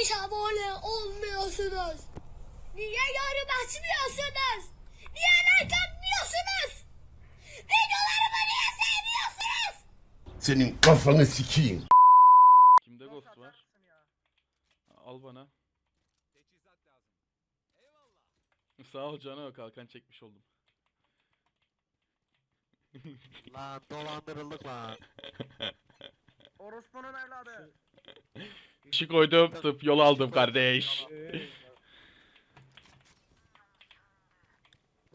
hiç abone olmuyorsunuz? Niye yorum açmıyorsunuz? Niye like atmıyorsunuz? Videolarımı niye sevmiyorsunuz? Senin kafanı sikeyim. Kimde ghost var? Al bana. Sağ ol Cano kalkan çekmiş oldum. Lan dolandırıldık lan. Orospu'nun evladı. İşi koydum tıp yol aldım kardeş.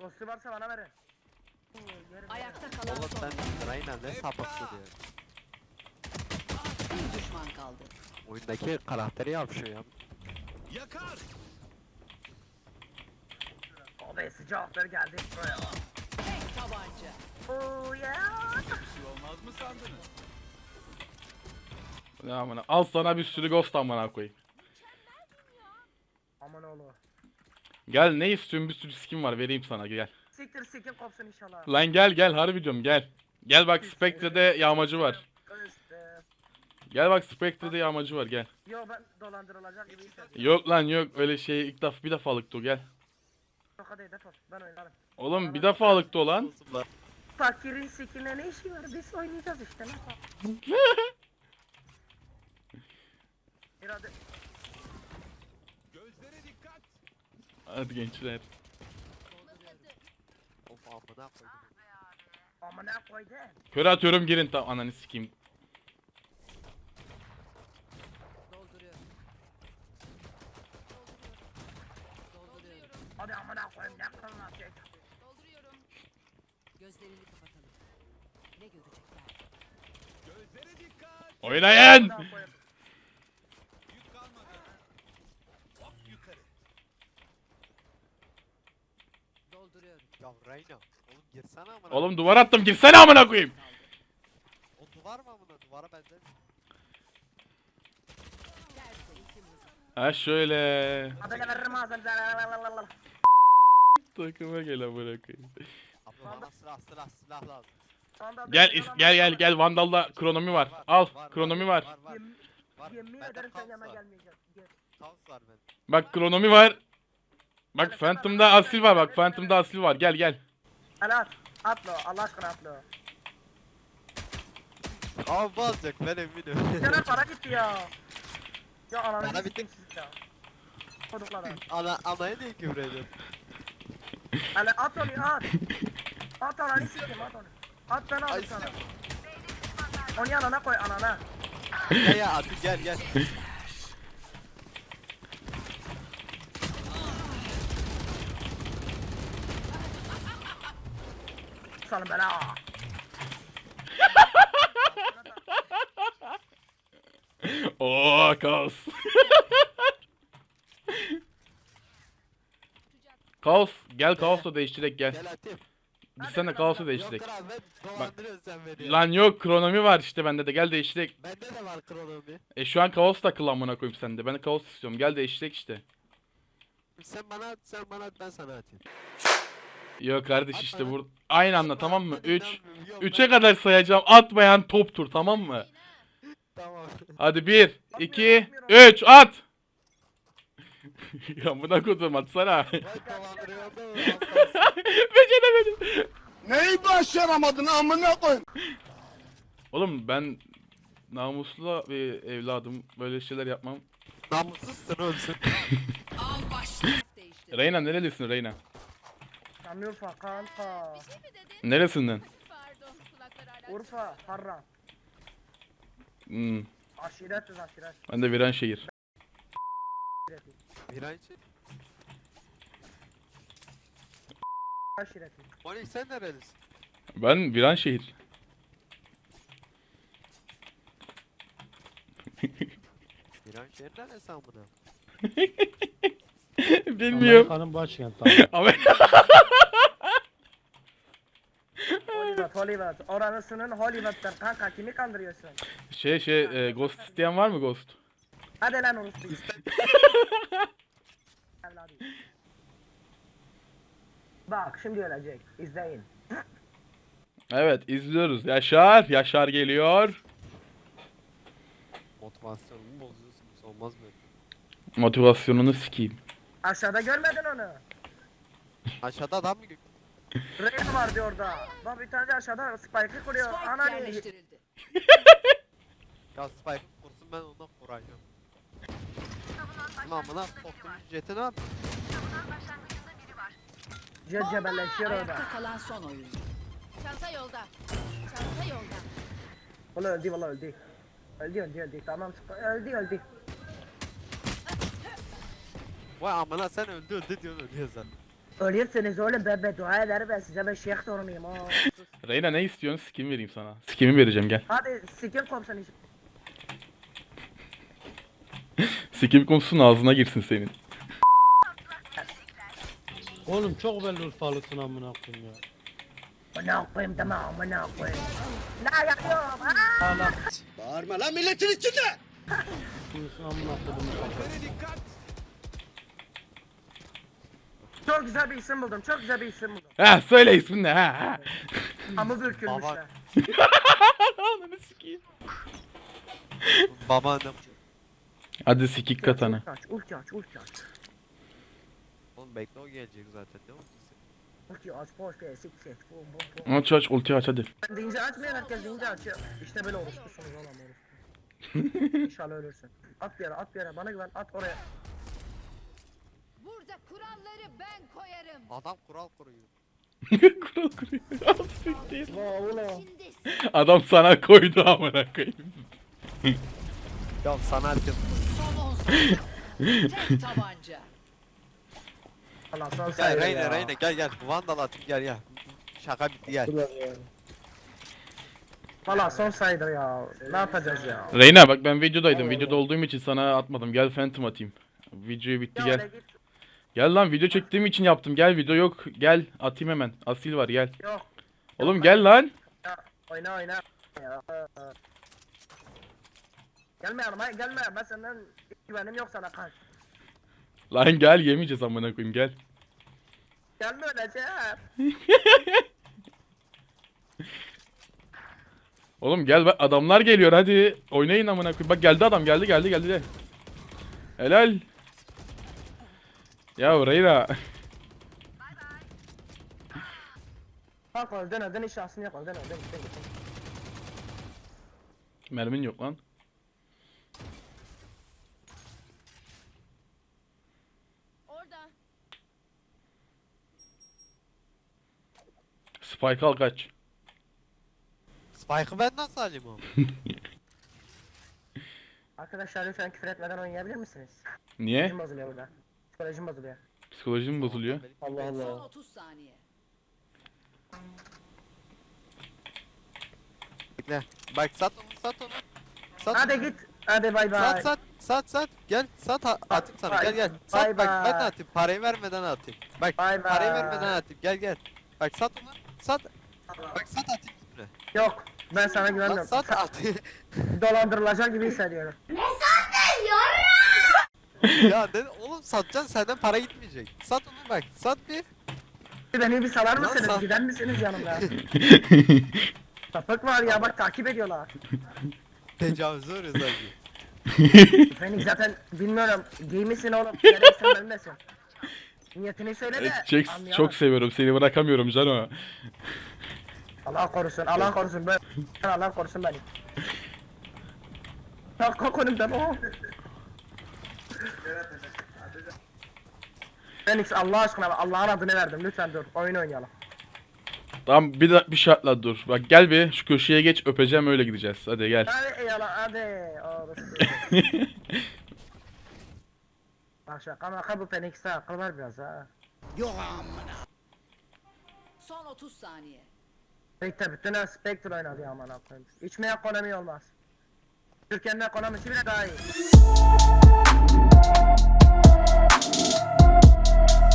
Dostu varsa bana verin. Ayakta kalan Oğlum son. sen Reyna ne sapıksı diyor. Bir düşman kaldı. Oyundaki karakteri yapışıyor ya. Abi sıcaktır geldik buraya. Tek tabanca. Oh yeah. Ne amına al sana bir sürü ghost amına koyayım. Aman oğlum. Gel ne istiyorsun bir sürü skin var vereyim sana gel. Siktir sikim kopsun inşallah. Lan gel gel harbi diyorum gel. Gel bak Spectre'de yağmacı var. Gel bak Spectre'de yağmacı var gel. Yo ben dolandırılacak gibi hissediyorum. Yok lan yok öyle şey ilk defa bir defalıktı o gel. Yok hadi defol ben oynarım. Oğlum bir defalıktı o lan. Fakirin sikine ne işi var biz oynayacağız işte ne yapalım. Bir hadi. Hadi gençler. Of amına koydum. Amına koydum. Kör atıyorum girin tam ananı sikeyim. Dolduruyorum. Dolduruyorum. Hadi amına koyayım ne kılma şey. Dolduruyorum. Gözlerini kapatalım. Ne görecekler? Oynayın. Daha koyayım. Dolduruyorum. Ya Reyna. Oğlum girsene amına. Oğlum duvar attım girsene amına koyayım. O duvar mı amına? Duvara benzer. Ha şöyle. Haberi veririm ağzınıza. Takıma gel amına koyayım. Abi bana silah silah silah lazım. Gel is- gel gel gel Vandal'da kronomi var. Al kronomi var. Var var. Yemin, Bende ederim sen kaos yanıma var. gelmeyeceksin. Gel. Kaos var. Bak kronomi var. Bak Phantom'da asil var bak Phantom'da asil var gel gel. Hadi at. At lo Allah aşkına at lo. Abi bozacak ben eminim. Caner para gitti ya. Ya ananı Para sikeyim siz ya. Çocuklara. Ana anaya niye küfür ediyorsun? Hele at onu at. At ananı sikeyim at onu. At ben Ay, alayım sana. Onu yanına koy anana. gel ya hadi gel gel. Salın bela. Oo kaos. kaos gel kaosla değiştirek gel. Gel Atif. Biz seninle kaosu Yok değiştirek. kral ben dolandırıyorsun sen beni. Lan yok kronomi var işte bende de gel değiştirek. Bende de var kronomi. E şu an kaos takıl amına koyayım sende. Ben kaos istiyorum. Gel değiştirek işte. Sen bana at sen bana at ben sana atayım. Yok kardeş işte bana. bur aynı anda tamam mı? Ben 3 inanmıyorum. Yok, 3'e ben- kadar sayacağım. Atmayan toptur tamam mı? Tamam. Hadi 1 2 atmıyorum. 3 at. ya buna kodum atsana. Beceremedim. Neyi başaramadın amına koy? Oğlum ben namuslu bir evladım. Böyle şeyler yapmam. Namussuzsun ölsün. Reyna nerelisin Reyna? Şanlıurfa kanka. Neresinden? Urfa Harran. Hmm. Aşiretiz aşiret. Ben de Viranşehir. Miraç'ı. Aşireti. Monik sen nerelisin? Ben Viranşehir. Miraç yer neresi amına? Bilmiyorum. Amerika'nın başkenti abi. Ama Hollywood Hollywood. Oranısının Hollywood'dur kanka kimi kandırıyorsun? şey şey e, Ghost isteyen var mı Ghost? Hadi lan orospu. Evladım. Bak şimdi ölecek. İzleyin. Evet izliyoruz. Yaşar. Yaşar geliyor. Motivasyonumu bozuyorsunuz olmaz mı? motivasyonunu sikeyim. Aşağıda görmedin onu. Aşağıda adam mı? gö- Reyna vardı orada. Bak bir tane de aşağıda spike'ı kuruyor. Spike Ana yerleştirildi. Ya Spike kursun ben ondan kuracağım. Ulan bana soktum jeti ne yap? Jet cebelleşiyor orada. Ayakta kalan son oyuncu. Çanta yolda. Çanta yolda. Valla öldü valla öldü. Öldü öldü öldü. Tamam öldü öldü. Vay amına sen öldü öldü diyorsun ölüyor zaten. Ölürsünüz oğlum ben beddua ederim ben size ben şeyh torunuyum ha. Reyna ne istiyorsun? Skin vereyim sana. Skin'i vereceğim gel. Hadi sikin kopsun iş. Skin konusunun ağzına girsin senin. Oğlum çok belli urfalısın amına koyayım ya. Bana koyayım tamam bana koyayım. Ne yapıyorum ha? Bağırma lan milletin içinde. amına koyayım. Çok güzel bir isim buldum çok güzel bir isim buldum. Ha söyle ismin ne ha ha. Amı bürkülmüşler. Ananı sikeyim. Babaannem. Hadi sikik katanı. Ulti aç ulti aç ulti aç. Oğlum bekle o gelecek zaten oldu sen? Ulti aç boş ver sik sik bum bum bum. Aç aç ulti aç hadi. Ben deyince açmıyor herkes deyince açıyor. İşte böyle orospusunuz oğlum orospu. İnşallah ölürsün. At bir yere at bir yere bana güven at oraya. Burada kuralları ben koyarım. Adam kural kuruyor. Kural kuruyor. Al siktir. Şimdi Adam sana koydu amına koyayım. Ya sana herkes Son 10 saniye. Tek tabanca. Allah son Gel Reyne ya. Reyne gel gel. Vandal atayım gel gel. Şaka bitti gel. Valla son sayıdır ya. Ne yapacağız ya? Reyna bak ben videodaydım. Videoda olduğum için sana atmadım. Gel Phantom atayım. Video bitti Ya gel. git. Gel lan video çektiğim için yaptım. Gel video yok. Gel atayım hemen. Asil var gel. Yok. Oğlum gel lan. Ya, oyna oyna. Ya. Gelme yanıma gelme. Ben senden güvenim yok sana kaç. Lan gel yemeyeceğiz amına koyayım gel. Gelme öleceğim. Oğlum gel bak adamlar geliyor hadi. Oynayın amına koyayım. Bak geldi adam geldi geldi geldi. Helal. Ya Reyna. Öldün hiç şansın yok öldün öldün gittin gittin. Mermin yok lan. orada. Spike al kaç. Spike'ı ben nasıl alayım oğlum? Arkadaşlar lütfen küfür etmeden oynayabilir misiniz? Niye? Bozuluyor burada. Psikolojim bozuluyor. Psikolojim bozuluyor. Allah Son 30 saniye. Bekle. Bak sat onu sat onu. Sat Hadi git. Hadi bay bay. Sat sat sat sat gel sat ha- atayım sana gel gel sat Bay bak bay. ben de atayım parayı vermeden atayım bak Bay parayı bay. vermeden atayım gel gel bak sat onu sat bak sat atayım üstüne Yok. Ben sana lan güvenmiyorum. sat Sa- atayım dolandırılacak gibi hissediyorum. ya dedi oğlum satacaksın senden para gitmeyecek sat onu bak sat bir Beni bir salar mısınız? sat. Gider misiniz yanımda? Sapık var ya bak takip ediyorlar. tecavüze uğruyor sanki Beni zaten bilmiyorum. Giymişsin oğlum. Gereksen benimlesin. Niyetini söyle de. Jax çok seviyorum seni bırakamıyorum Cano. Allah korusun, Allah korusun. Ben, Allah korusun beni. Kalk kalk önümden o. Phoenix Allah aşkına Allah'ın adını verdim lütfen dur oyun oynayalım. Tamam bir, de, bir şartla dur. Bak gel bir şu köşeye geç öpeceğim öyle gideceğiz. Hadi gel. Hadi eyvallah hadi. Orası. Bak şaka maka bu Phoenix'e akıl ver biraz ha. Son 30 saniye. Spectre bütün her Spectre oynadı ya aman koyayım. İçme ekonomi olmaz. Türkiye'nin ekonomisi bile daha iyi. Thank you